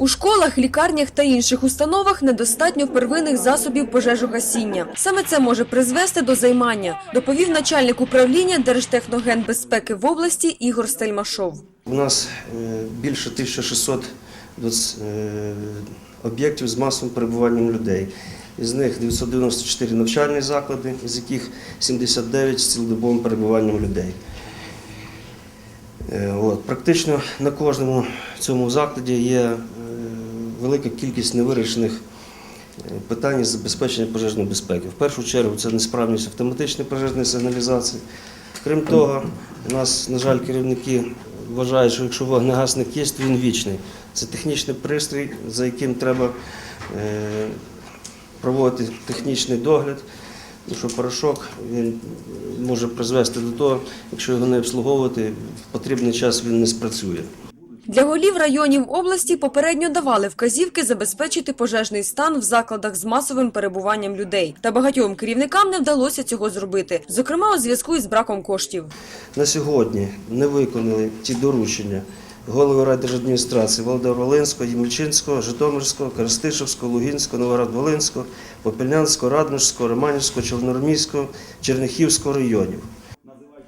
У школах, лікарнях та інших установах недостатньо первинних засобів пожежогасіння. Саме це може призвести до займання, доповів начальник управління Держтехногенбезпеки в області Ігор Стельмашов. У нас е, більше 1600 доц- е, об'єктів з масовим перебуванням людей. Із них 994 навчальні заклади, з яких 79 з цілодобовим перебуванням людей. Е, От, практично на кожному цьому закладі є велика кількість невирішених е, питань забезпечення пожежної безпеки. В першу чергу це несправність автоматичної пожежної сигналізації. Крім того, у нас, на жаль, керівники вважають, що якщо вогнегасник є, то він вічний. Це технічний пристрій, за яким треба е, проводити технічний догляд. Тому що порошок він може призвести до того, якщо його не обслуговувати, в потрібний час він не спрацює. Для голів районів області попередньо давали вказівки забезпечити пожежний стан в закладах з масовим перебуванням людей. Та багатьом керівникам не вдалося цього зробити, зокрема у зв'язку із браком коштів. На сьогодні не виконали ті доручення голови райдержадміністрації Володимира Волинського, Ємельчинського, Житомирського, Коростишевського, Лугінського, Новоград-Волинського, Попельнянського, Радонежського, Романівського, Чорномормійського, Черняхівського районів.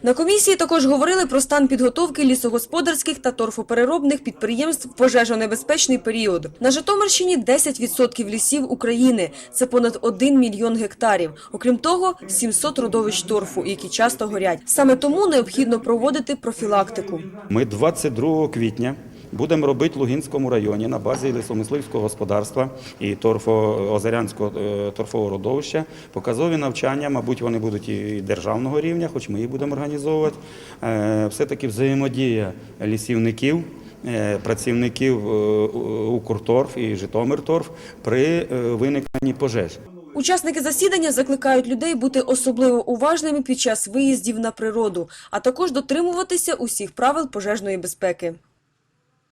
На комісії також говорили про стан підготовки лісогосподарських та торфопереробних підприємств в пожежонебезпечний період. На Житомирщині 10% лісів України. Це понад 1 мільйон гектарів. Окрім того, 700 родовищ торфу, які часто горять. Саме тому необхідно проводити профілактику. Ми 22 квітня будемо робити в Лугінському районі на базі лісомисливського господарства і торфо Озерянського е, торфового родовища показові навчання. Мабуть, вони будуть і державного рівня, хоч ми їх будемо організовувати. Е, Все-таки взаємодія лісівників. е, Працівників Укрторф і Житомирторф при виникненні пожеж. Учасники засідання закликають людей бути особливо уважними під час виїздів на природу, а також дотримуватися усіх правил пожежної безпеки.